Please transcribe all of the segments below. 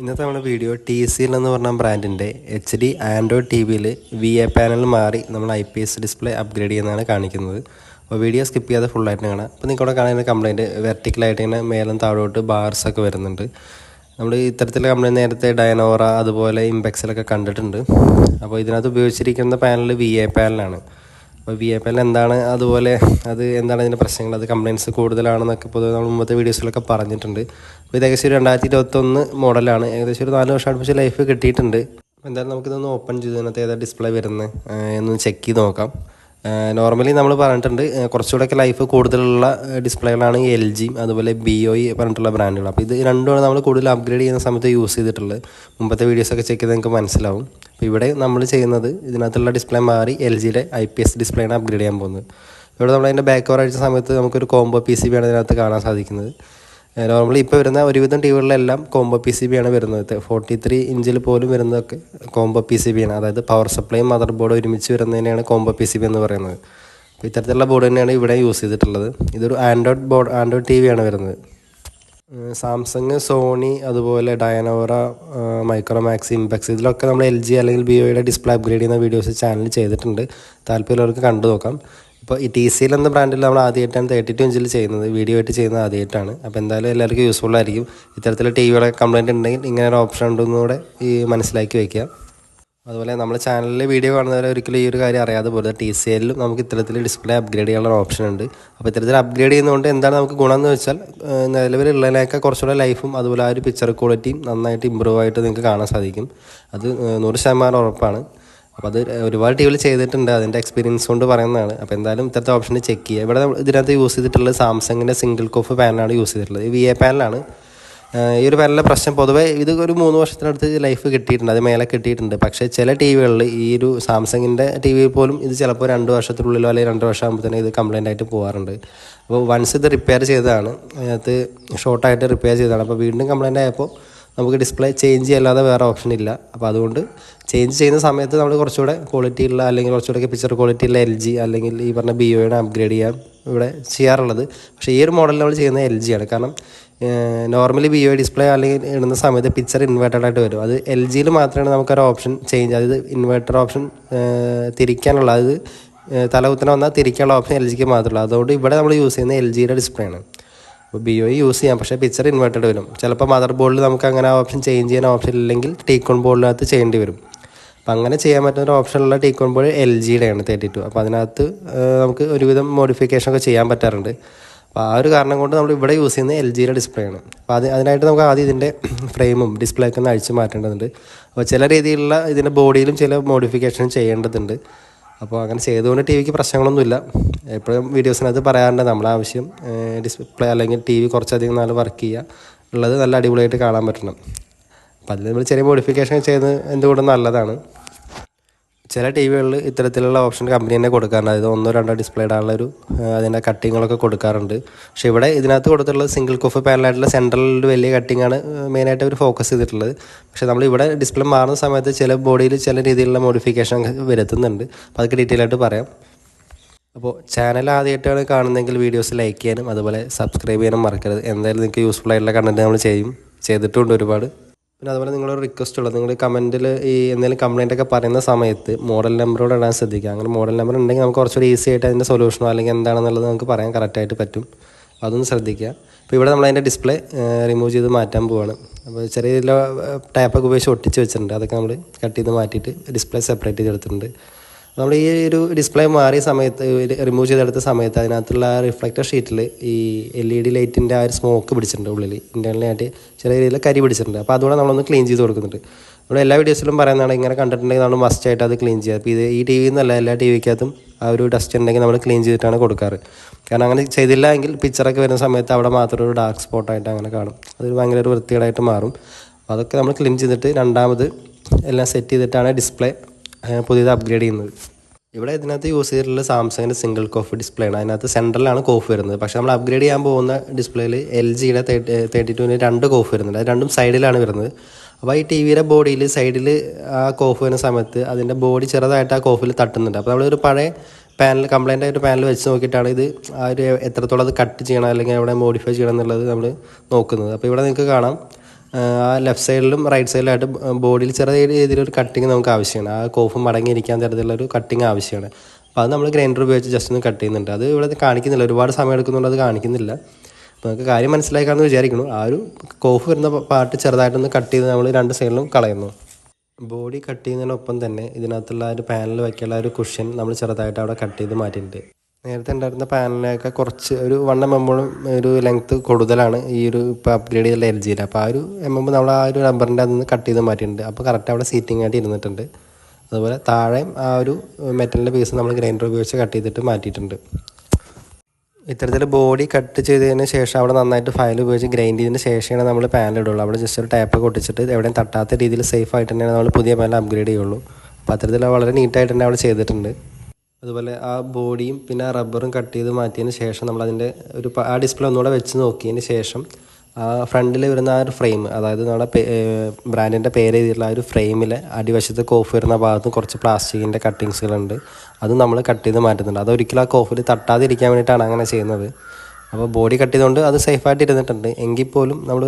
ഇന്നത്തെ നമ്മുടെ video T C L എന്ന് പറഞ്ഞ ബ്രാൻഡിന്റെ എച്ച് ഡി ആൻഡ്രോയിഡ് ടി വിയിൽ വി എ പാനൽ മാറി നമ്മൾ I P S display upgrade ചെയ്യുന്നതാണ് കാണിക്കുന്നത്. അപ്പോൾ വീഡിയോ സ്കിപ്പ് ചെയ്യാതെ ഫുള്ളായിട്ട് കാണാം. അപ്പോൾ നിങ്ങൾ ഇവിടെ കാണുന്ന കംപ്ലയിന്റ് വെർട്ടിക്കലായിട്ട് ഇങ്ങനെ മേലും താഴോട്ട് ബാർസ് ഒക്കെ വരുന്നുണ്ട്. നമ്മൾ ഇത്തരത്തിലുള്ള കംപ്ലയിന്റ് നേരത്തെ ഡയനോറ അതുപോലെ ഇമ്പെക്സിലൊക്കെ കണ്ടിട്ടുണ്ട്. അപ്പോൾ ഇതിനകത്ത് ഉപയോഗിച്ചിരിക്കുന്ന പാനൽ വി എ പാനലാണ് അപ്പോൾ വി എ പി എൽ എന്താണ്? അതുപോലെ അത് എന്താണ് അതിന്റെ പ്രശ്നങ്ങൾ? അത് കംപ്ലയിൻസ് കൂടുതലാണെന്നൊക്കെ പൊതുവെ നമ്മൾ മുമ്പത്തെ വീഡിയോസിലൊക്കെ പറഞ്ഞിട്ടുണ്ട്. അപ്പോൾ ഇത് ഏകദേശം ഒരു രണ്ടായിരത്തി ഇരുപത്തൊന്ന് മോഡലാണ് ഏകദേശം ഒരു നാല് വർഷം അടുപ്പിച്ച് ലൈഫ് കിട്ടിയിട്ടുണ്ട്. അപ്പോൾ എന്തായാലും നമുക്കിതൊന്ന് ഓപ്പൺ ചെയ്ത് ഇതിനകത്ത് ഏതാ ഡിസ്പ്ലേ വരുന്നത്? എന്ന് ചെക്ക് ചെയ്ത് നോക്കാം. നോർമലി നമ്മൾ പറഞ്ഞിട്ടുണ്ട് കുറച്ചുകൂടെ കുറച്ചുകൂടെയൊക്കെ ലൈഫ് കൂടുതലുള്ള ഡിസ്പ്ലേകളാണ് എൽ ജി അതുപോലെ ബി ഒ ഇ പറഞ്ഞിട്ടുള്ള ബ്രാൻഡുകൾ അപ്പോൾ ഇത് രണ്ടുമാണ് നമ്മൾ കൂടുതൽ അപ്ഗ്രേഡ് ചെയ്യുന്ന സമയത്ത് യൂസ് ചെയ്തിട്ടുള്ളത്. മുമ്പത്തെ വീഡിയോസൊക്കെ ചെക്ക് ചെയ്ത് നിങ്ങൾക്ക് മനസ്സിലാവും. അപ്പോൾ ഇവിടെ നമ്മൾ ചെയ്യുന്നത് ഇതിനകത്തുള്ള ഡിസ്പ്ലേ മാറി എൽ ജിയുടെ ഐ പി എസ് ഡിസ്പ്ലേയാണ് അപ്ഗ്രേഡ് ചെയ്യാൻ പോകുന്നത്. ഇവിടെ നമ്മൾ അതിന്റെ ബാക്ക് കവർ അടിച്ച സമയത്ത് നമുക്കൊരു കോംബോ പി സി ബി ആണ് ഇതിനകത്ത് കാണാൻ സാധിക്കുന്നത്. നോർമലി ഇപ്പോൾ വരുന്ന ഒരുവിധം ടി വികളിലെല്ലാം കോംബോ പി സി ബി ആണ് വരുന്നത്. ഫോർട്ടി ത്രീ ഇഞ്ചിൽ പോലും വരുന്നതൊക്കെ കോംബോ പി സി ബി ആണ്. അതായത് പവർ സപ്ലൈയും മദർ ബോർഡും ഒരുമിച്ച് വരുന്നതിനെയാണ് കോംബോ പി സി ബി എന്ന് പറയുന്നത്. അപ്പോൾ ഇത്തരത്തിലുള്ള ബോർഡ് തന്നെയാണ് ഇവിടെ യൂസ് ചെയ്തിട്ടുള്ളത്. ഇതൊരു ആൻഡ്രോയിഡ് ബോർഡ് ആൻഡ്രോയിഡ് ടി ആണ് വരുന്നത്. സാംസങ് സോണി അതുപോലെ ഡയനോറ മൈക്രോമാക്സ് ഇമ്പെക്സ് ഇതിലൊക്കെ നമ്മൾ എൽ ജി അല്ലെങ്കിൽ ബി ഒയുടെ ഡിസ്പ്ലേ അപ്ഗ്രേഡ് ചെയ്യുന്ന വീഡിയോസ് ചാനൽ ചെയ്തിട്ടുണ്ട്. താല്പര്യമുള്ളവർക്ക് കണ്ടു നോക്കാം. ഇപ്പോൾ ഈ ടി സി എൽ എന്ന ബ്രാൻഡിൽ നമ്മൾ ആദ്യമായിട്ടാണ് തേർട്ടി ടു ഇഞ്ചിൽ ചെയ്യുന്നത്. വീഡിയോ ആയിട്ട് ചെയ്യുന്നത് ആദ്യമായിട്ടാണ് അപ്പോൾ എന്തായാലും എല്ലാവർക്കും യൂസ്ഫുൾ ആയിരിക്കും. ഇത്തരത്തിൽ ടി വിയുടെ കംപ്ലയിന്റ് ഉണ്ടെങ്കിൽ ഇങ്ങനെ ഒരു ഓപ്ഷൻ ഉണ്ടെന്ന് കൂടെ ഈ മനസ്സിലാക്കി വയ്ക്കുക അതുപോലെ നമ്മൾ ചാനലിൽ വീഡിയോ കാണുന്നവരെ ഒരിക്കലും ഈ ഒരു കാര്യം അറിയാതെ പോലെ ടി സി എല്ലിലും നമുക്ക് ഇത്തരത്തിൽ ഡിസ്പ്ലേ അപ്ഗ്രേഡ് ചെയ്യാനുള്ള ഓപ്ഷൻ ഉണ്ട്. അപ്പോൾ ഇത്തരത്തിൽ അപ്ഗ്രേഡ് ചെയ്യുന്നതുകൊണ്ട് എന്താണ് നമുക്ക് ഗുണം എന്ന് വെച്ചാൽ നിലവിലുള്ളതിനൊക്കെ കുറച്ചുകൂടെ ലൈഫും അതുപോലെ ആ ഒരു പിക്ചർ ക്വാളിറ്റിയും നന്നായിട്ട് ഇമ്പ്രൂവ് ആയിട്ട് നിങ്ങൾക്ക് കാണാൻ സാധിക്കും. അത് നൂറ് ശതമാനം ഉറപ്പാണ്. അപ്പോൾ അത് ഒരുപാട് ടീമിൽ വിയിൽ ചെയ്തിട്ടുണ്ട്. അതിന്റെ എക്സ്പീരിയൻസ് കൊണ്ട് പറയുന്നതാണ്. അപ്പോൾ എന്തായാലും ഇത്തരത്തെ ഓപ്ഷൻ ചെക്ക് ചെയ്യുക. ഇവിടെ ഇതിനകത്ത് യൂസ് ചെയ്തിട്ടുള്ളത് സാംസങ്ങിന്റെ സിംഗിൾ കോഫ് പാനലാണ് യൂസ് ചെയ്തിട്ടുള്ളത്. വി എ പാനലാണ് ഈ ഒരു പാനലിലെ പ്രശ്നം പൊതുവേ ഇത് ഒരു മൂന്ന് വർഷത്തിനടുത്ത് ലൈഫ് കിട്ടിയിട്ടുണ്ട്. അത് മേലെ കിട്ടിയിട്ടുണ്ട്. പക്ഷേ ചില ടി വികളിൽ ഈ ഒരു സാംസങ്ങിന്റെ ടി വി പോലും ഇത് ചിലപ്പോൾ രണ്ട് വർഷത്തിനുള്ളിലോ അല്ലെങ്കിൽ രണ്ട് വർഷം ആകുമ്പോൾ തന്നെ ഇത് കംപ്ലൈന്റ് ആയിട്ട് പോകാറുണ്ട് അപ്പോൾ വൺസ് ഇത് റിപ്പയർ ചെയ്തതാണ് അതിനകത്ത് ഷോർട്ടായിട്ട് റിപ്പയർ ചെയ്തതാണ്. അപ്പോൾ വീണ്ടും കംപ്ലൈന്റ് ആയപ്പോൾ നമുക്ക് ഡിസ്പ്ലേ ചേഞ്ച് ചെയ്യാല്ലാതെ വേറെ ഓപ്ഷൻ ഇല്ല. അപ്പോൾ അതുകൊണ്ട് ചേഞ്ച് ചെയ്യുന്ന സമയത്ത് നമ്മൾ കുറച്ചുകൂടെ ക്വാളിറ്റി ഉള്ള അല്ലെങ്കിൽ കുറച്ചുകൂടെ പിക്ചർ ക്വാളിറ്റി ഉള്ള എൽ ജി അല്ലെങ്കിൽ ഈ പറഞ്ഞ ബി ഒയുടെ അപ്ഗ്രേഡ് ചെയ്യാം ഇവിടെ ചെയ്യാറുള്ളത്. പക്ഷേ ഈ ഒരു മോഡൽ നമ്മൾ ചെയ്യുന്നത് എൽ ജി ആണ്. കാരണം നോർമലി ബി ഒ ഡിസ്പ്ലേ അല്ലെങ്കിൽ ഇടുന്ന സമയത്ത് പിക്ചർ ഇൻവേർട്ടഡ് ആയിട്ട് വരും. അത് എൽ ജിയിൽ മാത്രമാണ് നമുക്കൊരു ഓപ്ഷൻ ചേഞ്ച് അതായത് ഇൻവേർട്ടർ ഓപ്ഷൻ തിരിക്കാനുള്ള അത് തലകുത്തനെ വന്നാൽ തിരിക്കാനുള്ള ഓപ്ഷൻ എൽ ജിക്ക് മാത്രമല്ല അതുകൊണ്ട് ഇവിടെ നമ്മൾ യൂസ് ചെയ്യുന്നത് എൽ ജിയുടെ ഡിസ്പ്ലേ ആണ്. അപ്പോൾ ബി ഒ യൂസ് ചെയ്യാം. പക്ഷേ പിക്ചർ ഇൻവേർട്ടഡ് വരും. ചിലപ്പോൾ മദർ ബോർഡിൽ നമുക്ക് അങ്ങനെ ഓപ്ഷൻ ചേഞ്ച് ചെയ്യാൻ ഓപ്ഷൻ ഇല്ലെങ്കിൽ ടീക്കോൺ ബോർഡിനകത്ത് ചെയ്യേണ്ടി വരും. അപ്പോൾ അങ്ങനെ ചെയ്യാൻ പറ്റുന്ന ഒരു ഓപ്ഷനുള്ള ടീക്കോൺ ബോർഡ് എൽ ജിയുടെയാണ് തേർട്ടി ടു അപ്പോൾ അതിനകത്ത് നമുക്ക് ഒരുവിധം മോഡിഫിക്കേഷൻ ഒക്കെ ചെയ്യാൻ പറ്റാറുണ്ട്. അപ്പോൾ ആ ഒരു കാരണം കൊണ്ട് നമ്മൾ ഇവിടെ യൂസ് ചെയ്യുന്നത് എൽ ജിയുടെ ഡിസ്പ്ലേ ആണ്. അപ്പോൾ അത് അതിനായിട്ട് നമുക്ക് ആദ്യം ഇതിന്റെ ഫ്രെയിമും ഡിസ്പ്ലേ ഒക്കെ ഒന്ന് അഴിച്ച് മാറ്റേണ്ടതുണ്ട്. അപ്പോൾ ചില രീതിയിലുള്ള ഇതിന്റെ ബോഡിയിലും ചില മോഡിഫിക്കേഷൻ ചെയ്യേണ്ടതുണ്ട്. അപ്പോൾ അങ്ങനെ ചെയ്തുകൊണ്ട് ടി വിക്ക് പ്രശ്നങ്ങളൊന്നുമില്ല. എപ്പോഴും വീഡിയോസിനകത്ത് പറയാറുണ്ട് നമ്മളെ ആവശ്യം ഡിസ്പ്ലേ അല്ലെങ്കിൽ ടി വി കുറച്ചധികം നാൾ വർക്ക് ചെയ്യുക ഉള്ളത് നല്ല അടിപൊളിയായിട്ട് കാണാൻ പറ്റണം. അപ്പോൾ അതിൽ നമ്മൾ ചെറിയ മോഡിഫിക്കേഷൻ ചെയ്യുന്നത് എന്തുകൊണ്ടും നല്ലതാണ്. ചില ടി വികളിൽ ഇത്തരത്തിലുള്ള ഓപ്ഷൻ കമ്പനി തന്നെ കൊടുക്കാറുണ്ട്. അതായത് ഒന്നോ രണ്ടോ ഡിസ്പ്ലേ ഇടാനുള്ള ഒരു അതിന്റെ കട്ടിങ്ങുകളൊക്കെ കൊടുക്കാറുണ്ട്. പക്ഷേ ഇവിടെ ഇതിനകത്ത് കൊടുത്തിട്ടുള്ളത് സിംഗിൾ കുഫ് പാനലായിട്ടുള്ള സെൻട്രലിൽ വലിയ കട്ടിങ്ങാണ് മെയിനായിട്ട് അവർ ഫോക്കസ് ചെയ്തിട്ടുള്ളത്. പക്ഷേ നമ്മൾ ഇവിടെ ഡിസ്പ്ലേ മാറുന്ന സമയത്ത് ചില ബോഡിയിൽ ചില രീതിയിലുള്ള മോഡിഫിക്കേഷൻ വരുത്തുന്നുണ്ട്. അപ്പോൾ അതൊക്കെ ഡീറ്റെയിൽ ആയിട്ട് പറയാം. അപ്പോൾ ചാനൽ ആദ്യമായിട്ടാണ് കാണുന്നതെങ്കിൽ വീഡിയോസ് ലൈക്ക് ചെയ്യാനും അതുപോലെ സബ്സ്ക്രൈബ് ചെയ്യാനും മറക്കരുത്. എന്തായാലും നിങ്ങൾക്ക് യൂസ്ഫുൾ ആയിട്ടുള്ള കണ്ടന്റ് നമ്മൾ ചെയ്യും. ചെയ്തിട്ടുണ്ട് ഒരുപാട്. പിന്നെ അതുപോലെ നിങ്ങളൊരു റിക്വസ്റ്റ് ഉള്ളത് നിങ്ങൾ കമന്റിൽ ഈ എന്തെങ്കിലും കംപ്ലൈന്റ് ഒക്കെ പറയുന്ന സമയത്ത് മോഡൽ നമ്പറോട് ഇടാൻ ശ്രദ്ധിക്കുക. അങ്ങനെ മോഡൽ നമ്പർ ഉണ്ടെങ്കിൽ നമുക്ക് കുറച്ചുകൂടി ഈസി ആയിട്ട് അതിന്റെ സൊല്യൂഷനോ അല്ലെങ്കിൽ എന്താണെന്നുള്ളത് നമുക്ക് പറയാൻ കറക്റ്റായിട്ട് പറ്റും. അതൊന്ന് ശ്രദ്ധിക്കുക. അപ്പോൾ ഇവിടെ നമ്മൾ അതിന്റെ ഡിസ്പ്ലേ റിമൂവ് ചെയ്ത് മാറ്റാൻ പോവാണ്. അപ്പോൾ ചെറിയ ടാപ്പൊക്കെ ഉപയോഗിച്ച് ഒട്ടിച്ച് വെച്ചിട്ടുണ്ട്. അതൊക്കെ നമ്മൾ കട്ട് ചെയ്ത് മാറ്റിയിട്ട് ഡിസ്പ്ലേ സെപ്പറേറ്റ് ചെയ്ത് ചെയ്തെടുത്തിട്ടുണ്ട്. നമ്മൾ ഈ ഒരു ഡിസ്പ്ലേ മാറിയ സമയത്ത് റിമൂവ് ചെയ്തെടുത്ത സമയത്ത് അതിനകത്തുള്ള റിഫ്ലക്റ്റർ ഷീറ്റിൽ ഈ എൽ ഇ ഡി ലൈറ്റിന്റെ ആ ഒരു സ്മോക്ക് പിടിച്ചിട്ടുണ്ട് ഉള്ളിൽ ഇന്റേർണലായിട്ട് ചെറിയ രീതിയിൽ കരി പിടിച്ചിട്ടുണ്ട്. അപ്പോൾ അതുകൂടെ നമ്മളൊന്ന് ക്ലീൻ ചെയ്ത് കൊടുക്കുന്നുണ്ട്. നമ്മൾ എല്ലാ വീഡിയോസിലും പറയുന്നതാണ് ഇങ്ങനെ കണ്ടിട്ടുണ്ടെങ്കിൽ നമ്മൾ മസ്റ്റ് ആയിട്ട് അത് ക്ലീൻ ചെയ്യുക. അപ്പോൾ ഇത് ഈ ടി വി എന്നല്ല എല്ലാ ടി വിക്കകത്തും ആ ഒരു ഡസ്റ്റ് ഉണ്ടെങ്കിൽ നമ്മൾ ക്ലീൻ ചെയ്തിട്ടാണ് കൊടുക്കാറ്. കാരണം അങ്ങനെ ചെയ്തില്ല എങ്കിൽ പിക്ചറൊക്കെ വരുന്ന സമയത്ത് അവിടെ മാത്രം ഒരു ഡാർക്ക് സ്പോട്ടായിട്ട് അങ്ങനെ കാണും. അത് ഭയങ്കര ഒരു വൃത്തികേടായിട്ട് മാറും. അപ്പോൾ അതൊക്കെ നമ്മൾ ക്ലീൻ ചെയ്തിട്ട് രണ്ടാമത് എല്ലാം സെറ്റ് ചെയ്തിട്ടാണ് ഡിസ്പ്ലേ പുതിയത് അപ്ഗ്രേഡ് ചെയ്യുന്നത്. ഇവിടെ ഇതിനകത്ത് യൂസ് ചെയ്തിട്ടുള്ള സാംസങ്ങിന്റെ സിംഗിൾ കോഫ് ഡിസ്പ്ലേ ആണ്. അതിനകത്ത് സെൻട്രലാണ് കോഫ് വരുന്നത്. പക്ഷേ നമ്മൾ അപ്ഗ്രേഡ് ചെയ്യാൻ പോകുന്ന ഡിസ്പ്ലേയിൽ എൽ ജിയുടെ തേർട്ടി ടുവിന് രണ്ട് കോഫ് വരുന്നുണ്ട്. അത് രണ്ടും സൈഡിലാണ് വരുന്നത്. അപ്പോൾ ഈ ടി വിയുടെ ബോഡിയിൽ സൈഡിൽ ആ കോഫ് വരുന്ന സമയത്ത് അതിന്റെ ബോഡി ചെറുതായിട്ട് ആ കോഫിൽ തട്ടുന്നുണ്ട്. അപ്പോൾ നമ്മളൊരു പഴയ പാനൽ കംപ്ലൈന്റ് ആയിട്ട് പാനൽ വെച്ച് നോക്കിയിട്ടാണ് ഇത് ആ ഒരു എത്രത്തോളം അത് കട്ട് ചെയ്യണം അല്ലെങ്കിൽ എവിടെ മോഡിഫൈ ചെയ്യണം എന്നുള്ളത് നമ്മൾ നോക്കുന്നത്. അപ്പോൾ ഇവിടെ നിങ്ങൾക്ക് കാണാം. ആ ലെഫ്റ്റ് സൈഡിലും റൈറ്റ് സൈഡിലായിട്ട് ബോഡിയിൽ ചെറിയ രീതിയിലൊരു കട്ടിങ് നമുക്ക് ആവശ്യമാണ് ആ കോഫ് മടങ്ങിയിരിക്കാൻ തരത്തിലുള്ള ഒരു കട്ടിങ് ആവശ്യമാണ് അപ്പോൾ അത് നമ്മൾ ഗ്രൈൻഡർ ഉപയോഗിച്ച് ജസ്റ്റ് ഒന്ന് കട്ട് ചെയ്യുന്നുണ്ട്. അത് ഇവിടെ കാണിക്കുന്നില്ല. ഒരുപാട് സമയം എടുക്കുന്നുണ്ട് അത് കാണിക്കുന്നില്ല. അപ്പോൾ നമുക്ക് കാര്യം മനസ്സിലാക്കാമെന്ന് വിചാരിക്കുന്നു. ആ ഒരു കോഫ് വരുന്ന പാർട്ട് ചെറുതായിട്ടൊന്ന് കട്ട് ചെയ്ത് നമ്മൾ രണ്ട് സൈഡിലും കളയുന്നു. ബോഡി കട്ട് ചെയ്യുന്നതിനൊപ്പം തന്നെ ഇതിനകത്തുള്ള ആ ഒരു പാനൽ വയ്ക്കാനുള്ള ഒരു കുഷ്യൻ നമ്മൾ ചെറുതായിട്ട് അവിടെ കട്ട് ചെയ്ത് മാറ്റിയിട്ടുണ്ട്. നേരത്തെ ഉണ്ടായിരുന്ന പാനലിനൊക്കെ കുറച്ച് ഒരു വൺ എം എമ്പോഴും ഒരു ലെങ്ത്ത് കൂടുതലാണ് ഈ ഒരു ഇപ്പോൾ അപ്ഗ്രേഡ് ചെയ്തുള്ള എൽ ജിയിൽ അപ്പോൾ ആ ഒരു എം എം നമ്മൾ ആ ഒരു റബ്ബറിന്റെ അതിൽ നിന്ന് കട്ട് ചെയ്ത് മാറ്റിയിട്ടുണ്ട്. അപ്പോൾ കറക്റ്റ് അവിടെ സീറ്റിംഗ് ആയിട്ട് ഇരുന്നിട്ടുണ്ട്. അതുപോലെ താഴെയും ആ ഒരു മെറ്റലിന്റെ പീസ് നമ്മൾ ഗ്രൈൻഡർ ഉപയോഗിച്ച് കട്ട് ചെയ്തിട്ട് മാറ്റിയിട്ടുണ്ട്. ഇത്തരത്തിൽ ബോഡി കട്ട് ചെയ്തതിന് ശേഷം അവിടെ നന്നായിട്ട് ഫയൽ ഉപയോഗിച്ച് ഗ്രൈൻഡ് ചെയ്തതിന് ശേഷമാണ് നമ്മൾ പാനൽ ഇടുള്ളൂ. അവിടെ ജസ്റ്റ് ഒരു ടാപ്പ് കൊട്ടിച്ചിട്ട് എവിടെയും തട്ടാത്ത രീതിയിൽ സേഫ് ആയിട്ട് തന്നെയാണ് നമ്മൾ പുതിയ പാനൽ അപ്ഗ്രേഡ് ചെയ്യുള്ളൂ. അപ്പോൾ അത്തരത്തിൽ വളരെ നീറ്റായിട്ട് തന്നെ അവിടെ ചെയ്തിട്ടുണ്ട്. അതുപോലെ ആ ബോഡിയും പിന്നെ ആ റബ്ബറും കട്ട് ചെയ്ത് മാറ്റിയതിന് ശേഷം നമ്മൾ അതിന്റെ ഒരു ആ ഡിസ്പ്ലേ ഒന്നുകൂടെ വെച്ച് നോക്കിയതിന് ശേഷം ആ ഫ്രണ്ടിൽ വരുന്ന ആ ഒരു ഫ്രെയിം അതായത് നമ്മുടെ ബ്രാൻഡിന്റെ പേര് എഴുതിയിട്ടുള്ള ആ ഒരു ഫ്രെയിമിൽ അടിവശത്ത് കോഫ് വരുന്ന ഭാഗത്തും കുറച്ച് പ്ലാസ്റ്റിക്കിന്റെ കട്ടിങ്സുകളുണ്ട് അത് നമ്മൾ കട്ട് ചെയ്ത് മാറ്റുന്നുണ്ട്. അതൊരിക്കലും ആ കോഫിൽ തട്ടാതിരിക്കാൻ വേണ്ടിയിട്ടാണ് അങ്ങനെ ചെയ്യുന്നത്. അപ്പോൾ ബോഡി കട്ട് ചെയ്തുകൊണ്ട് അത് സേഫായിട്ട് ഇരുന്നിട്ടുണ്ട്. എങ്കിൽ പോലും നമ്മൾ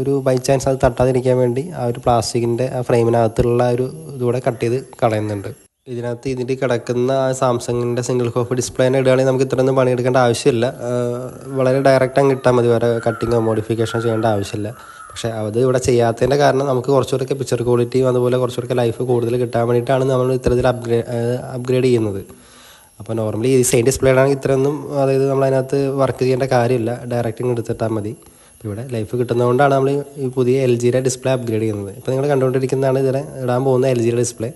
ഒരു ബൈ ചാൻസ് അത് തട്ടാതിരിക്കാൻ വേണ്ടി ആ ഒരു പ്ലാസ്റ്റിക്കിന്റെ ആ ഫ്രെയിമിനകത്തുള്ള ഒരു ഇതുകൂടെ കട്ട് ചെയ്ത് കളയുന്നുണ്ട്. ഇതിനകത്ത് ഇതിന്റെ കിടക്കുന്ന ആ സാംസങ്ങിന്റെ സിംഗിൾ കോഫ് ഡിസ്പ്ലേനെ ഇടുകയാണെങ്കിൽ നമുക്ക് ഇത്രയൊന്നും പണിയെടുക്കേണ്ട ആവശ്യമില്ല. വളരെ ഡയറക്റ്റ് അങ്ങ് ഇട്ടാൽ മതി. വേറെ കട്ടിങ്ങോ മോഡിഫിക്കേഷനോ ചെയ്യേണ്ട ആവശ്യമില്ല. പക്ഷേ അത് ഇവിടെ ചെയ്യാത്തതിന്റെ കാരണം നമുക്ക് കുറച്ചുകൂടെയൊക്കെ പിക്ചർ ക്വാളിറ്റിയും അതുപോലെ കുറച്ചുകൂടെ ലൈഫ് കൂടുതൽ കിട്ടാൻ വേണ്ടിയിട്ടാണ് നമ്മൾ ഇത്തരത്തിൽ അപ്ഗ്രേഡ് അപ്ഗ്രേഡ് ചെയ്യുന്നത്. അപ്പോൾ നോർമലി ഈ സെയിം ഡിസ്പ്ലേ ആണെങ്കിൽ ഇത്രയൊന്നും അതായത് നമ്മൾ അതിനകത്ത് വർക്ക് ചെയ്യേണ്ട കാര്യമില്ല. ഡയറക്റ്റിങ് എടുത്തിട്ടാൽ മതി. അപ്പോൾ ഇവിടെ ലൈഫ് കിട്ടുന്നതുകൊണ്ടാണ് നമ്മൾ ഈ പുതിയ എൽ ജിയുടെ ഡിസ്പ്ലേ അപ്ഗ്രേഡ് ചെയ്യുന്നത്. ഇപ്പോൾ നിങ്ങൾ കണ്ടുകൊണ്ടിരിക്കുന്നതാണ് ഇതിനെ ഇടാൻ പോകുന്ന എൽ ജിയുടെ ഡിസ്പ്ലേ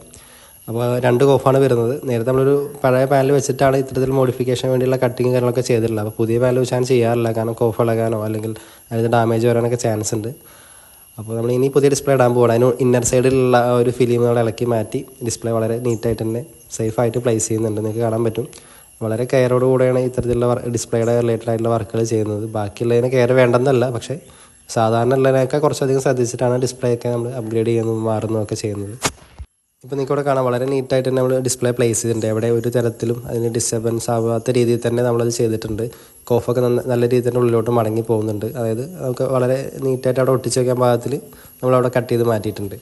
അപ്പോൾ രണ്ട് കോഫാണ് വരുന്നത്. നേരത്തെ നമ്മളൊരു പഴയ പാനൽ വെച്ചിട്ടാണ് ഇത്തരത്തിൽ മോഡിഫിക്കേഷൻ വേണ്ടിയുള്ള കട്ടിങ് കാര്യങ്ങളൊക്കെ ചെയ്തിട്ടുള്ളത്. അപ്പോൾ പുതിയ പാനൽ വെച്ചാൽ ചെയ്യാറില്ല. കാരണം കോഫ് ഇളകാനോ അല്ലെങ്കിൽ അതിന് ഡാമേജ് വരാനൊക്കെ ചാൻസ് ഉണ്ട്. അപ്പോൾ നമ്മൾ ഇനി പുതിയ ഡിസ്പ്ലേ ഇടാൻ പോകണം അതിന് ഇന്നർ സൈഡിലുള്ള ഒരു ഫിലിം നമ്മൾ ഇളക്കി മാറ്റി ഡിസ്പ്ലേ വളരെ നീറ്റായിട്ട് തന്നെ സേഫായിട്ട് പ്ലേസ് ചെയ്യുന്നുണ്ട്. നിങ്ങൾക്ക് കാണാൻ പറ്റും. വളരെ കെയറോട് കൂടെയാണ് ഇത്തരത്തിലുള്ള ഡിസ്പ്ലേയുടെ റിലേറ്റഡ് ആയിട്ടുള്ള വർക്കുകൾ ചെയ്യുന്നത്. ബാക്കിയുള്ളതിന് കെയർ വേണ്ടെന്നല്ല. പക്ഷേ സാധാരണ ഉള്ളതിനൊക്കെ കുറച്ചധികം ശ്രദ്ധിച്ചിട്ടാണ് ഡിസ്പ്ലേ ഒക്കെ നമ്മൾ അപ്ഗ്രേഡ് ചെയ്യുന്നതും മാറുന്നതൊക്കെ ചെയ്യുന്നത്. ഇപ്പോൾ നിങ്ങൾക്ക് ഇവിടെ കാണാം. വളരെ നീറ്റായിട്ട് തന്നെ നമ്മൾ ഡിസ്പ്ലേ പ്ലേസ് ചെയ്തിട്ടുണ്ട്. എവിടെ ഒരു തരത്തിലും അതിന് ഡിസ്റ്റർബൻസ് ആവാത്ത രീതിയിൽ തന്നെ നമ്മളത് ചെയ്തിട്ടുണ്ട്. കോഫൊക്കെ നല്ല രീതിയിൽ തന്നെ ഉള്ളിലോട്ട് മടങ്ങി പോകുന്നുണ്ട്. അതായത് നമുക്ക് വളരെ നീറ്റായിട്ട് അവിടെ ഒട്ടിച്ചു വയ്ക്കാൻ പാകത്തിൽ നമ്മളവിടെ കട്ട് ചെയ്ത് മാറ്റിയിട്ടുണ്ട്.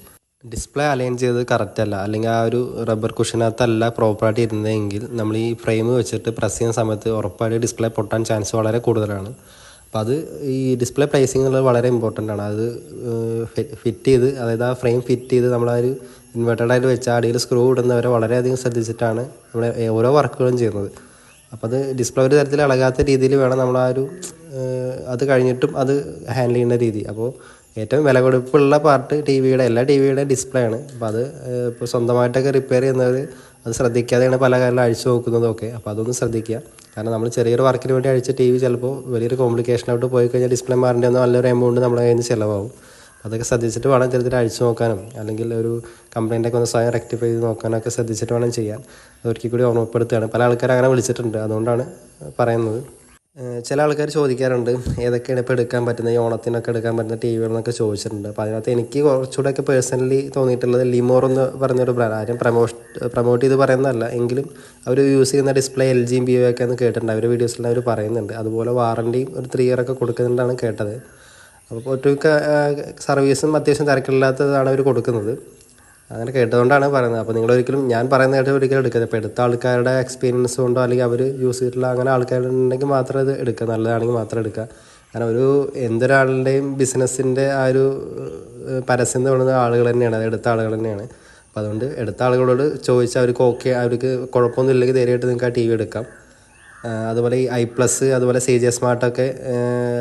ഡിസ്പ്ലേ അലൈൻ ചെയ്തത് കറക്റ്റ് അല്ല. അല്ലെങ്കിൽ ആ ഒരു റബ്ബർ കുഷനകത്തല്ല പ്രോപ്പറായിട്ട് ഇരുന്നതെങ്കിൽ നമ്മൾ ഈ ഫ്രെയിം വെച്ചിട്ട് പ്രസ് ചെയ്യുന്ന സമയത്ത് ഉറപ്പായിട്ട് ഡിസ്പ്ലേ പൊട്ടാൻ ചാൻസ് വളരെ കൂടുതലാണ്. അപ്പോൾ അത് ഈ ഡിസ്പ്ലേ പ്ലേസിംഗ് എന്നുള്ളത് വളരെ ഇമ്പോർട്ടന്റ് ആണ്. അത് ഫിറ്റ് ചെയ്ത് അതായത് ആ ഫ്രെയിം ഫിറ്റ് ചെയ്ത് നമ്മൾ ആ ഒരു ഇൻവെർട്ടഡ് ആയിട്ട് വെച്ച് അടിയിൽ സ്ക്രൂ ഇടുന്നവരെ വളരെയധികം ശ്രദ്ധിച്ചിട്ടാണ് നമ്മൾ ഓരോ വർക്കുകളും ചെയ്യുന്നത്. അപ്പോൾ അത് ഡിസ്പ്ലേ ഒരു തരത്തിൽ ഇളകാത്ത രീതിയിൽ വേണം നമ്മൾ ആ ഒരു അത് കഴിഞ്ഞിട്ടും അത് ഹാൻഡിൽ ചെയ്യുന്ന രീതി. അപ്പോൾ ഏറ്റവും വില കൊടുപ്പുള്ള പാർട്ട് ടി വിയുടെ എല്ലാ ടി വിയുടെ ഡിസ്പ്ലേ ആണ്. അപ്പോൾ അത് ഇപ്പോൾ സ്വന്തമായിട്ടൊക്കെ റിപ്പയർ ചെയ്യുന്നവർ അത് ശ്രദ്ധിക്കാതെയാണ് പല കാര്യങ്ങളും അഴിച്ചു നോക്കുന്നതൊക്കെ അപ്പോൾ അതൊന്ന് ശ്രദ്ധിക്കുക. കാരണം നമ്മൾ ചെറിയൊരു വർക്കിന് വേണ്ടി അഴിച്ച ടി വി ചിലപ്പോൾ വലിയൊരു കോംപ്ലിക്കേഷനായിട്ട് പോയി കഴിഞ്ഞാൽ ഡിസ്പ്ലേ മാറേണ്ടി വന്നാൽ നല്ലൊരു എമൗണ്ട് നമ്മുടെ കയ്യിൽ നിന്ന് ചിലവാകും. അതൊക്കെ ശ്രദ്ധിച്ചിട്ട് വേണം ചെറുതായിട്ട് അഴിച്ചു നോക്കാനും അല്ലെങ്കിൽ ഒരു കംപ്ലൈന്റ് ഒക്കെ ഒന്ന് സ്വയം റെക്ടിഫൈ ചെയ്ത് നോക്കാനൊക്കെ ശ്രദ്ധിച്ചിട്ട് വേണം ചെയ്യാൻ. അതൊരിക്കൽ കൂടി ഓർമ്മപ്പെടുത്തുകയാണ്. പല ആൾക്കാർ അങ്ങനെ വിളിച്ചിട്ടുണ്ട്. അതുകൊണ്ടാണ് പറയുന്നത്. ചില ആൾക്കാർ ചോദിക്കാറുണ്ട് ഏതൊക്കെയാണ് ഇപ്പോൾ എടുക്കാൻ പറ്റുന്നത്? ഈ ഓണത്തിനൊക്കെ എടുക്കാൻ പറ്റുന്ന ടി വികളെന്നൊക്കെ ചോദിച്ചിട്ടുണ്ട്. അപ്പോൾ അതിനകത്ത് എനിക്ക് കുറച്ചുകൂടെ ഒക്കെ പേഴ്സണലി തോന്നിയിട്ടുള്ളത് ലിമോർ എന്ന് പറഞ്ഞൊരു ബ്രാൻഡ് ആരും പ്രമോഷ് പ്രൊമോട്ട് ചെയ്ത് പറയുന്നതല്ല. എങ്കിലും അവർ യൂസ് ചെയ്യുന്ന ഡിസ്പ്ലേ എൽ ജിയും ബി ഒക്കെ എന്ന് കേട്ടിട്ടുണ്ട്. അവർ വീഡിയോസിൽ അവർ പറയുന്നുണ്ട്. അതുപോലെ വാറണ്ടിയും ഒരു ത്രീ ഇയർ ഒക്കെ കൊടുക്കുന്നുണ്ടാണ് കേട്ടത്. അപ്പോൾ ഒട്ടുമിക്ക സർവീസും അത്യാവശ്യം തിരക്കില്ലാത്തതാണ് അവർ കൊടുക്കുന്നത്. അങ്ങനെ കേട്ടതുകൊണ്ടാണ് പറയുന്നത്. അപ്പോൾ നിങ്ങളൊരിക്കലും ഞാൻ പറയുന്ന കേട്ട് ഒരിക്കലും എടുക്കരുത്. ഇപ്പോൾ എടുത്ത ആൾക്കാരുടെ എക്സ്പീരിയൻസ് കൊണ്ടോ അല്ലെങ്കിൽ അവർ യൂസ് ചെയ്തിട്ടുള്ള അങ്ങനെ ആൾക്കാരുണ്ടെങ്കിൽ മാത്രം ഇത് എടുക്കുക. നല്ലതാണെങ്കിൽ മാത്രം എടുക്കുക. കാരണം ഒരു എന്തൊരാളുടെയും ബിസിനസ്സിന്റെ ആ ഒരു പരസ്യം തോന്നുന്ന ആളുകൾ തന്നെയാണ്. അത് എടുത്ത ആളുകൾ തന്നെയാണ്. അപ്പോൾ അതുകൊണ്ട് എടുത്ത ആളുകളോട് ചോദിച്ചാൽ അവർക്ക് ഓക്കെ അവർക്ക് കുഴപ്പമൊന്നും ഇല്ലെങ്കിൽ ധൈര്യമായിട്ട് നിങ്ങൾക്ക് ആ ടി വി എടുക്കാം. അതുപോലെ ഈ ഐ പ്ലസ് അതുപോലെ സി ജി സ്മാർട്ടൊക്കെ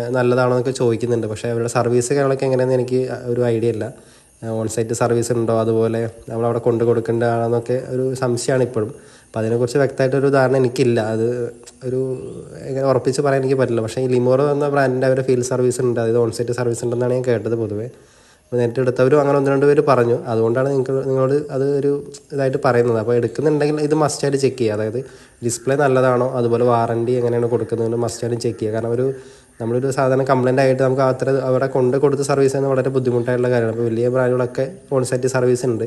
നല്ലതാണോ എന്നൊക്കെ ചോദിക്കുന്നുണ്ട്. പക്ഷേ അവരുടെ സർവീസ് കാര്യങ്ങളൊക്കെ എങ്ങനെയാണെന്ന് എനിക്ക് ഒരു ഐഡിയ ഇല്ല. ഓൺ സൈറ്റ് സർവീസ് ഉണ്ടോ? അതുപോലെ നമ്മളവിടെ കൊണ്ടു കൊടുക്കേണ്ടതാണെന്നൊക്കെ ഒരു സംശയമാണ് ഇപ്പോഴും. അപ്പോൾ അതിനെക്കുറിച്ച് വ്യക്തമായിട്ടൊരു ധാരണ എനിക്കില്ല. അത് ഒരു എങ്ങനെ ഉറപ്പിച്ച് പറയാൻ എനിക്ക് പറ്റില്ല. പക്ഷേ ഈ ലിമോറോ എന്ന ബ്രാൻഡിന്റെ അവരുടെ ഫീൽഡ് സർവീസ് ഉണ്ട്. അതായത് ഓൺ സൈറ്റ് സർവീസ് ഉണ്ടെന്നാണ് ഞാൻ കേട്ടത് പൊതുവേ. അപ്പോൾ നേരിട്ട് എടുത്തവരും അങ്ങനെ ഒന്ന് രണ്ട് പേര് പറഞ്ഞു. അതുകൊണ്ടാണ് നിങ്ങൾക്ക് നിങ്ങളോട് അത് ഒരു ഇതായിട്ട് പറയുന്നത്. അപ്പോൾ എടുക്കുന്നുണ്ടെങ്കിൽ ഇത് മസ്റ്റായിട്ട് ചെക്ക് ചെയ്യുക. അതായത് ഡിസ്പ്ലേ നല്ലതാണോ അതുപോലെ വാറണ്ടി എങ്ങനെയാണ് കൊടുക്കുന്നത് മസ്റ്റായിട്ടും ചെക്ക് ചെയ്യുക. കാരണം ഒരു നമ്മളൊരു സാധാരണ കംപ്ലൈന്റ് ആയിട്ട് നമുക്ക് അത്ര അവിടെ കൊണ്ട് കൊടുത്ത് സർവീസ് ചെയ്യുന്നത് വളരെ ബുദ്ധിമുട്ടായിട്ടുള്ള കാര്യമാണ്. അപ്പോൾ വലിയ ബ്രാൻഡുകളൊക്കെ ഫോൺ സെറ്റ് സർവീസ് ഉണ്ട്.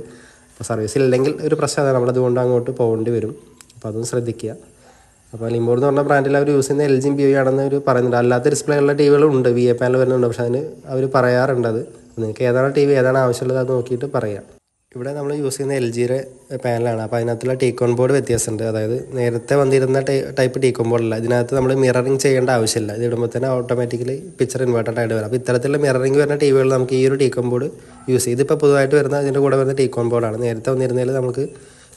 അപ്പോൾ സർവീസ് ഇല്ലെങ്കിൽ ഒരു പ്രശ്നമാണ് നമ്മളതുകൊണ്ട് അങ്ങോട്ട് പോകേണ്ടി വരും. അപ്പോൾ അതൊന്ന് ശ്രദ്ധിക്കുക. അപ്പോൾ ലിംബോർ എന്ന് പറഞ്ഞ ബ്രാൻഡിൽ അവർ യൂസ് ചെയ്യുന്ന എൽ ജിയും ബി ആണെന്ന് അവർ പറയുന്നുണ്ട്. അല്ലാത്ത ഡിസ്പ്ലേ ഉള്ള ടി വികളുണ്ട് വി എ പാനൽ വരുന്നുണ്ട്. പക്ഷേ അതിന് അവർ പറയാറുണ്ട് അത് നിങ്ങൾക്ക് ഏതാണ് ടി വി ഏതാണ് ആവശ്യമുള്ളത് അത് നോക്കിയിട്ട് പറയാം. ഇവിടെ നമ്മൾ യൂസ് ചെയ്യുന്ന എൽ ജിയുടെ പാനലാണ് അപ്പോൾ അതിനകത്തുള്ള ടീക്കോൺ ബോർഡ് വ്യത്യാസമുണ്ട്. അതായത് നേരത്തെ വന്നിരുന്ന ടൈപ്പ് ടീക്കോൺ ബോർഡല്ല ഇതിനകത്ത് നമ്മൾ മിററിങ് ചെയ്യേണ്ട ആവശ്യമില്ല. ഇത് ഇടുമ്പോൾ തന്നെ ഓട്ടോമാറ്റിക്കലി പിക്ചർ ഇൻവേർട്ടഡ് ആയിട്ട് വരും. അപ്പോൾ ഇത്തരത്തിലുള്ള മിററിങ് വരുന്ന ടി നമുക്ക് ഈ ഒരു ടീക്കോൺ ബോർഡ് യൂസ് ചെയ്യും. ഇതിപ്പോൾ പുതുതായിട്ട് വരുന്ന ഇതിന്റെ കൂടെ വരുന്ന ടീക്കോൺ ബോർഡാണ് നേരത്തെ വന്നിരുന്നതിൽ നമുക്ക്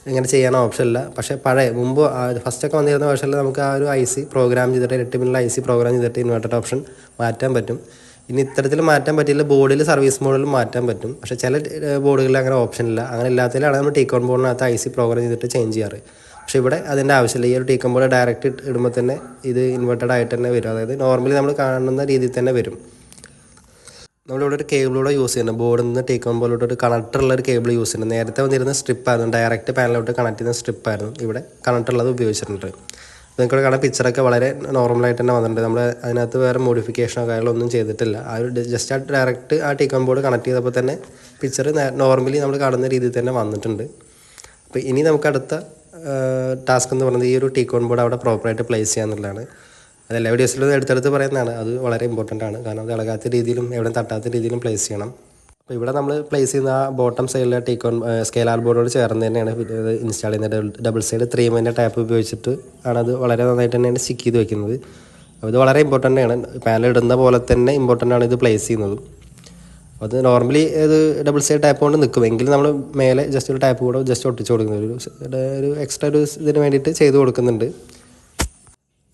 ഇങ്ങനെ ചെയ്യാൻ ഓപ്ഷൻ ഇല്ല. പക്ഷേ പഴയ മുമ്പ് ഫസ്റ്റൊക്കെ വന്നിരുന്ന വേർഷനിൽ നമുക്ക് ആ ഒരു ഐ സി പ്രോഗ്രാം ചെയ്തിട്ട് എട്ട് മിനിറ്റിൽ ഐ സി പ്രോഗ്രാം ചെയ്തിട്ട് ഇൻവേർട്ടഡ് ഓപ്ഷൻ മാറ്റാൻ പറ്റും. ഇനി ഇത്തരത്തിൽ മാറ്റാൻ പറ്റില്ല ബോർഡിൽ സർവീസ് മോഡിൽ മാറ്റാൻ പറ്റും. പക്ഷേ ചില ബോർഡുകളിൽ അങ്ങനെ ഓപ്ഷൻ ഇല്ല. അങ്ങനെ ഇല്ലാത്തതിലാണ് നമ്മൾ ടീക്കോൺ ബോർഡിനകത്ത് ഐ സി പ്രോഗ്രാം ചെയ്തിട്ട് ചേഞ്ച് ചെയ്യാറ്. പക്ഷേ ഇവിടെ അതിന്റെ ആവശ്യമില്ല. ഈ ഒരു ടീക്കോൺ ബോർഡ് ഡയറക്റ്റ് ഇടുമ്പോൾ തന്നെ ഇത് ഇൻവെർട്ടഡ് ആയിട്ട് തന്നെ വരും. അതായത് നോർമലി നമ്മൾ കാണുന്ന രീതിയിൽ തന്നെ വരും. നമ്മളിവിടെ ഒരു കേബിളൂടെ യൂസ് ചെയ്യുന്നത് ബോർഡിൽ നിന്ന് ടീക്കോൺ ബോർഡിലോട്ട് ഒരു കണക്ടറുള്ള ഒരു കേബിൾ യൂസ് ചെയ്യുന്നത് നേരത്തെ വന്നിരുന്ന സ്ട്രിപ്പായിരുന്നു ഡയറക്റ്റ് പാനലോട്ട് കണക്ട് ചെയ്യുന്ന സ്ട്രിപ്പായിരുന്നു ഇവിടെ കണക്ടറുള്ളത് ഉപയോഗിച്ചിട്ടുണ്ട്. നിങ്ങൾക്ക് കാണാൻ പിക്ചറൊക്കെ വളരെ നോർമലായിട്ട് തന്നെ വന്നിട്ടുണ്ട്. നമ്മൾ അതിനകത്ത് വേറെ മോഡിഫിക്കേഷനോ കാര്യങ്ങളൊന്നും ചെയ്തിട്ടില്ല. ആ ഒരു ജസ്റ്റ് ആ ഡയറക്റ്റ് ആ ടീക്കോൺ ബോർഡ് കണക്ട് ചെയ്തപ്പോൾ തന്നെ പിക്ചർ നോർമലി നമ്മൾ കാണുന്ന രീതിയിൽ തന്നെ വന്നിട്ടുണ്ട്. അപ്പോൾ ഇനി നമുക്ക് അടുത്ത ടാസ്ക് എന്ന് പറയുന്നത് ഈ ഒരു ടീക്കോൺ ബോർഡ് അവിടെ പ്രോപ്പറായിട്ട് പ്ലേസ് ചെയ്യുക എന്നുള്ളതാണ്. അത് എല്ലാ വീഡിയോസിലും എടുത്തെടുത്ത് പറയുന്നതാണ്. അത് വളരെ ഇമ്പോർട്ടന്റ് ആണ്. കാരണം അത് ഇളകാത്ത രീതിയിലും എവിടെ തട്ടാത്ത രീതിയിലും പ്ലേസ് ചെയ്യണം. അപ്പോൾ ഇവിടെ നമ്മൾ പ്ലേസ് ചെയ്യുന്ന ആ ബോട്ടം സൈഡിലെ ടീക്കോൺ സ്കെയിലാർ ബോർഡോട് ചേർന്ന് തന്നെയാണ് ഇൻസ്റ്റാൾ ചെയ്യുന്നത്. Double side three minute tape ഉപയോഗിച്ചിട്ട് ആണ് അത് വളരെ നന്നായിട്ട് തന്നെയാണ് സ്റ്റിക്ക് ചെയ്ത് വെക്കുന്നത്. അപ്പോൾ ഇത് വളരെ ഇമ്പോർട്ടന്റ് ആണ്. പാനൽ ഇടുന്ന പോലെ തന്നെ ഇമ്പോർട്ടന്റ് ആണ് ഇത് പ്ലേസ് ചെയ്യുന്നത്. അത് നോർമലി ഇത് ഡബിൾ സൈഡ് ടാപ്പ് കൊണ്ട് നിൽക്കും. എങ്കിലും നമ്മൾ മേലെ ജസ്റ്റ് ഒരു ടാപ്പ് കൂടെ ജസ്റ്റ് ഒട്ടിച്ച് കൊടുക്കുന്നത്. ഒരു ഒരു എക്സ്ട്രാ ഒരു ഇതിന് വേണ്ടിയിട്ട് ചെയ്ത് കൊടുക്കുന്നുണ്ട്.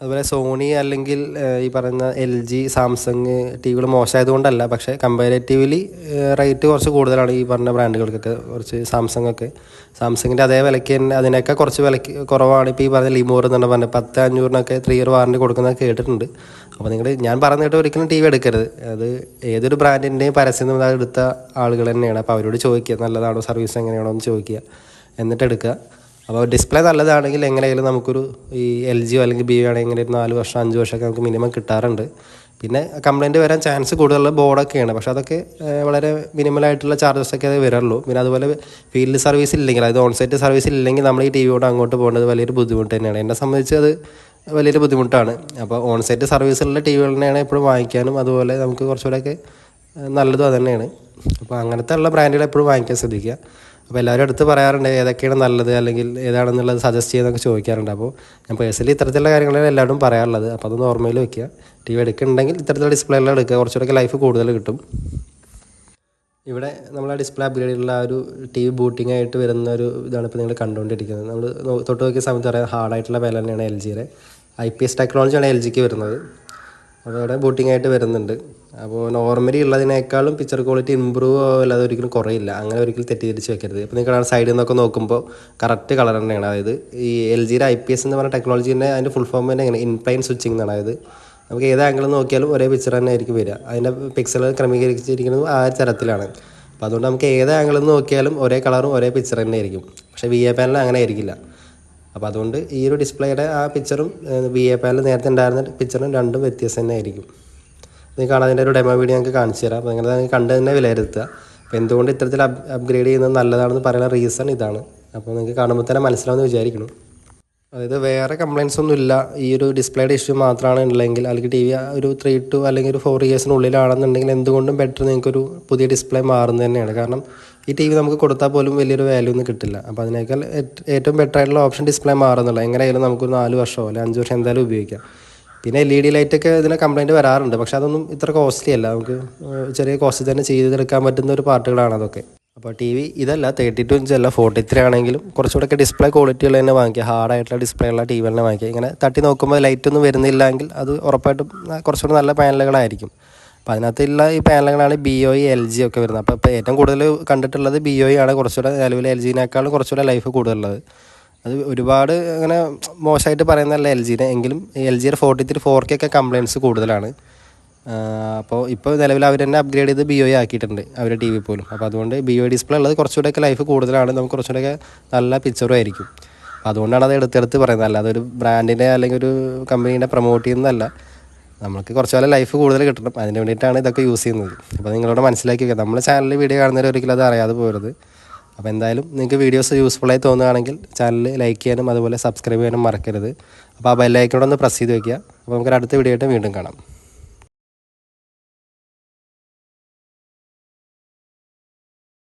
അതുപോലെ സോണി അല്ലെങ്കിൽ ഈ പറയുന്ന എൽ ജി സാംസങ് ടി വികൾ മോശമായതുകൊണ്ടല്ല. പക്ഷേ കമ്പാരേറ്റീവ്ലി റേറ്റ് കുറച്ച് കൂടുതലാണ് ഈ പറഞ്ഞ ബ്രാൻഡുകൾക്കൊക്കെ. കുറച്ച് സാംസങ് ഒക്കെ സാംസങ്ങിന്റെ അതേ വിലയ്ക്ക് തന്നെ അതിനൊക്കെ കുറച്ച് വിലയ്ക്ക് കുറവാണ് ഇപ്പോൾ ഈ പറഞ്ഞ ലിമോർ എന്നാണ് പറഞ്ഞത്. പത്ത് അഞ്ഞൂറിനൊക്കെ ത്രീ ഇയർ വാറണ്ടി കൊടുക്കുന്നത് കേട്ടിട്ടുണ്ട്. അപ്പോൾ നിങ്ങൾ ഞാൻ പറഞ്ഞിട്ട് ഒരിക്കലും ടി വി എടുക്കരുത്. അത് ഏതൊരു ബ്രാൻഡിന്റെയും പരസ്യം എടുത്ത ആളുകൾ തന്നെയാണ്. അപ്പോൾ അവരോട് ചോദിക്കുക നല്ലതാണോ സർവീസ് എങ്ങനെയാണോ എന്ന് ചോദിക്കുക. എന്നിട്ട് എടുക്കുക. അപ്പോൾ ഡിസ്പ്ലേ നല്ലതാണെങ്കിൽ എങ്ങനെയായാലും നമുക്കൊരു ഈ എൽ ജിയോ അല്ലെങ്കിൽ ബി ആണെങ്കിൽ ഒരു നാല് വർഷം അഞ്ച് വർഷമൊക്കെ നമുക്ക് മിനിമം കിട്ടാറുണ്ട്. പിന്നെ കംപ്ലയിന്റ് വരാൻ ചാൻസ് കൂടുതലുള്ള ബോർഡൊക്കെയാണ് പക്ഷേ അതൊക്കെ വളരെ മിനിമലായിട്ടുള്ള ചാർജസ് ഒക്കെ അത് വരാറുള്ളൂ. പിന്നെ അതുപോലെ ഫീൽഡ് സർവീസ് ഇല്ലെങ്കിൽ അതായത് ഓൺസൈറ്റ് സർവീസ് ഇല്ലെങ്കിൽ നമ്മൾ ഈ ടി വിയോട് അങ്ങോട്ട് പോകേണ്ടത് വലിയൊരു ബുദ്ധിമുട്ട് തന്നെയാണ്. എന്നെ സംബന്ധിച്ച് അത് വലിയൊരു ബുദ്ധിമുട്ടാണ്. അപ്പോൾ ഓൺസൈറ്റ് സർവീസുള്ള ടി വികൾ തന്നെയാണ് എപ്പോഴും വാങ്ങിക്കാനും അതുപോലെ നമുക്ക് കുറച്ചുകൂടെയൊക്കെ നല്ലതും അത് തന്നെയാണ്. അപ്പോൾ അങ്ങനത്തെ ഉള്ള ബ്രാൻഡുകൾ എപ്പോഴും വാങ്ങിക്കാൻ ശ്രദ്ധിക്കുക. അപ്പോൾ എല്ലാവരും അടുത്ത് പറയാറുണ്ട് ഏതൊക്കെയാണ് നല്ലത് അല്ലെങ്കിൽ ഏതാണെന്നുള്ളത് സജസ്റ്റ് ചെയ്യുന്നൊക്കെ ചോദിക്കാറുണ്ട്. അപ്പോൾ ഞാൻ പേഴ്സണലി ഇത്തരത്തിലുള്ള കാര്യങ്ങളാണ് എല്ലാവരും പറയാറുള്ളത്. അപ്പോൾ അത് നോർമലി വെക്കുക. ടി വി എടുക്കുന്നുണ്ടെങ്കിൽ ഇത്തരത്തിലുള്ള ഡിസ്പ്ലേ എല്ലാം എടുക്കുക. കുറച്ചുകൂടെ ലൈഫ് കൂടുതൽ കിട്ടും. ഇവിടെ നമ്മൾ ആ ഡിസ്പ്ലേ അപ്ഗ്രേഡ് ചെയ്തുള്ള ആ ഒരു ടി വി ബൂട്ടിംഗ് ആയിട്ട് വരുന്ന ഒരു ഇതാണ് ഇപ്പോൾ നിങ്ങൾ കണ്ടുകൊണ്ടിരിക്കുന്നത്. നമ്മൾ തൊട്ട് നോക്കിയ സമയത്ത് പറയാം ഹാർഡായിട്ടുള്ള വില തന്നെയാണ് എൽ ജിയുടെ ഐ പി എസ് ടെക്നോളജിയാണ് എൽ ജിക്ക് വരുന്നത്. അപ്പോൾ ബോട്ടിംഗ് ആയിട്ട് വരുന്നുണ്ട്. അപ്പോൾ നോർമലി ഉള്ളതിനേക്കാളും പിക്ചർ ക്വാളിറ്റി ഇമ്പ്രൂവ് അല്ലാതെ ഒരിക്കലും കുറയില്ല. അങ്ങനെ ഒരിക്കലും തെറ്റിദ്ധരിച്ച് വെക്കരുത്. ഇപ്പോൾ നിങ്ങൾ സൈഡിൽ നിന്നൊക്കെ നോക്കുമ്പോൾ കറക്റ്റ് കളർ തന്നെയാണ്. അതായത് ഈ എൽ ജിയുടെ ഐ പി എസ് എന്ന് പറഞ്ഞ ടെക്നോളജീന്റെ അതിന്റെ ഫുൾ ഫോം തന്നെ എങ്ങനെ? ഇൻപ്ലൈൻ സ്വിച്ചിങ് എന്നാണ്. അതായത് നമുക്ക് ഏത് ആംഗിൾ നോക്കിയാലും ഒരേ പിക്ചർ തന്നെ ആയിരിക്കും വരിക. അതിന്റെ പിക്സൽ ക്രമീകരിച്ചിരിക്കുന്നത് ആ തരത്തിലാണ്. അപ്പോൾ അതുകൊണ്ട് നമുക്ക് ഏത് ആംഗിളിൽ നോക്കിയാലും ഒരേ കളറും ഒരേ പിക്ചർ തന്നെ ആയിരിക്കും. പക്ഷേ വി എ പാനൽ അങ്ങനെ ആയിരിക്കില്ല. അപ്പോൾ അതുകൊണ്ട് ഈ ഒരു ഡിസ്പ്ലേയുടെ ആ പിക്ചറും വി എ പാനൽ നേരത്തെ ഉണ്ടായിരുന്ന പിക്ചറും രണ്ടും വ്യത്യസ്തം തന്നെ ആയിരിക്കും. നിങ്ങൾ കാണാൻ അതിന്റെ ഒരു ഡെമോ വീഡിയോ ഞങ്ങൾക്ക് കാണിച്ചു തരാം. അപ്പോൾ നിങ്ങൾ കണ്ട് തന്നെ വിലയിരുത്തുക. അപ്പോൾ എന്തുകൊണ്ട് ഇത്തരത്തിൽ അപ് അപ്ഗ്രേഡ് ചെയ്യുന്നത് നല്ലതാണെന്ന് പറയുന്ന റീസൺ ഇതാണ്. അപ്പോൾ നിങ്ങൾക്ക് കാണുമ്പോൾ തന്നെ മനസ്സിലാവുമെന്ന് വിചാരിക്കണം അതായത് വേറെ കംപ്ലയിൻസ് ഒന്നും ഇല്ല. ഈ ഒരു ഡിസ്പ്ലേയുടെ ഇഷ്യൂ മാത്രമാണ് ഉള്ളതെങ്കിൽ അല്ലെങ്കിൽ ടി വി ഒരു ത്രീ ടു അല്ലെങ്കിൽ ഒരു ഫോർ ഇയേഴ്സിനുള്ളിലാണെന്നുണ്ടെങ്കിൽ എന്തുകൊണ്ടും ബെറ്റർ നിങ്ങൾക്കൊരു പുതിയ ഡിസ്പ്ലേ മാറുന്നത് തന്നെയാണ്. കാരണം ഈ ടി വി നമുക്ക് കൊടുത്താൽ പോലും വലിയൊരു വാല്യൂ ഒന്നും കിട്ടില്ല. അപ്പോൾ അതിനേക്കാൾ ഏറ്റവും ബെറ്റർ ആയിട്ടുള്ള ഓപ്ഷൻ ഡിസ്പ്ലേ മാറുന്നില്ല എങ്ങനെയായാലും നമുക്കൊരു നാല് വർഷമോ അല്ലെങ്കിൽ അഞ്ച് വർഷം എന്തായാലും ഉപയോഗിക്കാം. പിന്നെ എൽ ഇ ഡി ലൈറ്റൊക്കെ ഇതിന് കംപ്ലയിന്റ് വരാറുണ്ട്. പക്ഷേ അതൊന്നും ഇത്ര കോസ്റ്റ്ലി അല്ല. നമുക്ക് ചെറിയ കോസ്റ്റ് തന്നെ ചെയ്തെടുക്കാൻ പറ്റുന്ന ഒരു പാർട്ടുകളാണ് അതൊക്കെ. അപ്പോൾ ടി വി ഇതല്ല തേർട്ടി ടു ഇഞ്ച് അല്ല ഫോർട്ടി ത്രീ ആണെങ്കിലും കുറച്ചുകൂടെ ഡിസ്പ്ലേ ക്വാളിറ്റി ഉള്ള തന്നെ വാങ്ങിക്കുക. ഹാർഡായിട്ടുള്ള ഡിസ്പ്ലേ ഉള്ള ടി വി തന്നെ വാങ്ങിക്കുക. ഇങ്ങനെ തട്ടി നോക്കുമ്പോൾ ലൈറ്റ് ഒന്നും വരുന്നില്ലെങ്കിൽ അത് ഉറപ്പായിട്ടും കുറച്ചുകൂടെ നല്ല പാനലുകളായിരിക്കും. അപ്പോൾ അതിനകത്തുള്ള ഈ പാനലുകളാണ് ബി ഒ എൽ ജി ഒക്കെ വരുന്നത്. അപ്പോൾ ഇപ്പോൾ ഏറ്റവും കൂടുതൽ കണ്ടിട്ടുള്ളത് ബി ഒ ആണ് കുറച്ചുകൂടെ നിലവിൽ എൽ ജിനേക്കാളും കുറച്ചുകൂടെ ലൈഫ് കൂടുതലുള്ളത്. അത് ഒരുപാട് അങ്ങനെ മോശമായിട്ട് പറയുന്നതല്ല എൽ ജിനെ എങ്കിലും എൽ ജിയുടെ ഫോർട്ടി ത്രീ ഫോർ കെ ഒക്കെ കംപ്ലയിൻസ് കൂടുതലാണ്. അപ്പോൾ ഇപ്പോൾ നിലവിൽ അവർ തന്നെ അപ്ഗ്രേഡ് ചെയ്ത് ബി ഒ ആക്കിയിട്ടുണ്ട് അവരുടെ ടി വി പോലും. അപ്പോൾ അതുകൊണ്ട് ബി ഒ ഡിസ്പ്ലേ ഉള്ളത് കുറച്ചുകൂടെയൊക്കെ ലൈഫ് കൂടുതലാണ്. നമുക്ക് കുറച്ചുകൂടെയൊക്കെ നല്ല പിക്ചറും ആയിരിക്കും. അപ്പോൾ അതുകൊണ്ടാണ് അത് എടുത്തെടുത്ത് പറയുന്നത്. അല്ലാതെ അതൊരു ബ്രാൻഡിന്റെ അല്ലെങ്കിൽ ഒരു കമ്പനീനെ പ്രൊമോട്ട് ചെയ്യുന്നതല്ല. നമുക്ക് കുറച്ച് കാലം ലൈഫ് കൂടുതൽ കിട്ടണം. അതിന് വേണ്ടിയിട്ടാണ് ഇതൊക്കെ യൂസ് ചെയ്യുന്നത്. അപ്പോൾ നിങ്ങളോട് മനസ്സിലാക്കി വെക്കുക നമ്മുടെ ചാനലിൽ വീഡിയോ കാണുന്നവർ ഒരിക്കലും അത് അറിയാതെ പോരുത്. അപ്പോൾ എന്തായാലും നിങ്ങൾക്ക് വീഡിയോസ് യൂസ്ഫുള്ളായി തോന്നുകയാണെങ്കിൽ ചാനൽ ലൈക്ക് ചെയ്യാനും അതുപോലെ സബ്സ്ക്രൈബ് ചെയ്യാനും മറക്കരുത്. അപ്പോൾ ആ ബെല്ലൈക്കോടെ ഒന്ന് പ്രസ് ചെയ്ത് വയ്ക്കുക അപ്പോൾ നമുക്ക് അടുത്ത വീഡിയോ ആയിട്ട് വീണ്ടും കാണാം.